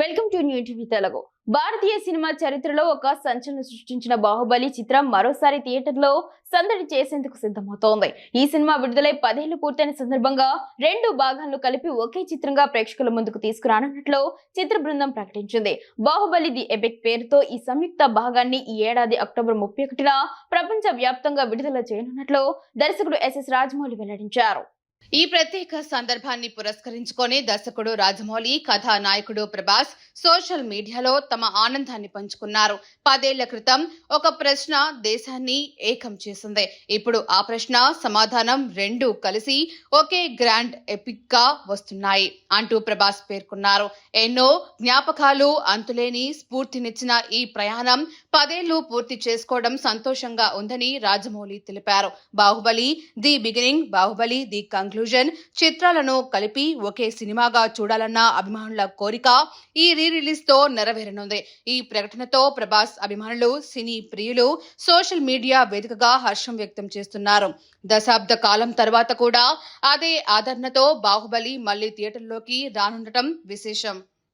Welcome to new TV Telugu. Bharatiya cinema చరిత్రలో ఒక సంచలనం సృష్టించిన బాహుబలి చిత్రం మరోసారి థియేటర్లో సందడి చేసేందుకు సిద్ధమవుతోంది. ఈ సినిమా విడుదలై పదేళ్ళు పూర్తయిన సందర్భంగా రెండు భాగాలను కలిపి ఒకే చిత్రంగా ప్రేక్షకుల ముందుకు తీసుకురానున్నట్లు చిత్ర బృందం ప్రకటించింది. బాహుబలి ది ఎబెక్ట్ పేరుతో ఈ సంయుక్త భాగాన్ని ఈ ఏడాది అక్టోబర్ ముప్పై ఒకటిన ప్రపంచ వ్యాప్తంగా విడుదల చేయనున్నట్లు దర్శకుడు ఎస్ఎస్ రాజమౌళి వెల్లడించారు. ఈ ప్రత్యేక సందర్భాన్ని పురస్కరించుకొని దర్శకుడు రాజమౌళి కథానాయకుడు ప్రభాస్ సోషల్ మీడియాలో తమ ఆనందాన్ని పంచుకున్నారు. పదేళ్ళ క్రితం ఒక ప్రశ్న దేశాన్ని ఏకం చేసింది. ఇప్పుడు ఆ ప్రశ్న సమాధానం రెండు కలిసి ఒకే గ్రాండ్ ఎపిక్గా వస్తున్నాయి అంటూ ప్రభాస్ పేర్కొన్నారు. ఎన్నో జ్ఞాపకాలు అంతులేని స్ఫూర్తినిచ్చిన ఈ ప్రయాణం పదేళ్ళు పూర్తి చేసుకోవడం సంతోషంగా ఉందని రాజమౌళి తెలిపారు. Baahubali the beginning Baahubali the conclusion చిత్రాలను కలిపి ఒకే సినిమాగా చూడాలన్న అభిమానుల కోరిక ఈ రీ రిలీజ్తో నెరవేరనుంది. ఈ ప్రకటనతో ప్రభాస్ అభిమానులు సినీ ప్రియులు సోషల్ మీడియా వేదికగా హర్షం వ్యక్తం చేస్తున్నారు. దశాబ్ద కాలం తర్వాత కూడా అదే ఆదరణతో బాహుబలి మళ్ళీ థియేటర్లోకి రానుండటం విశేషం.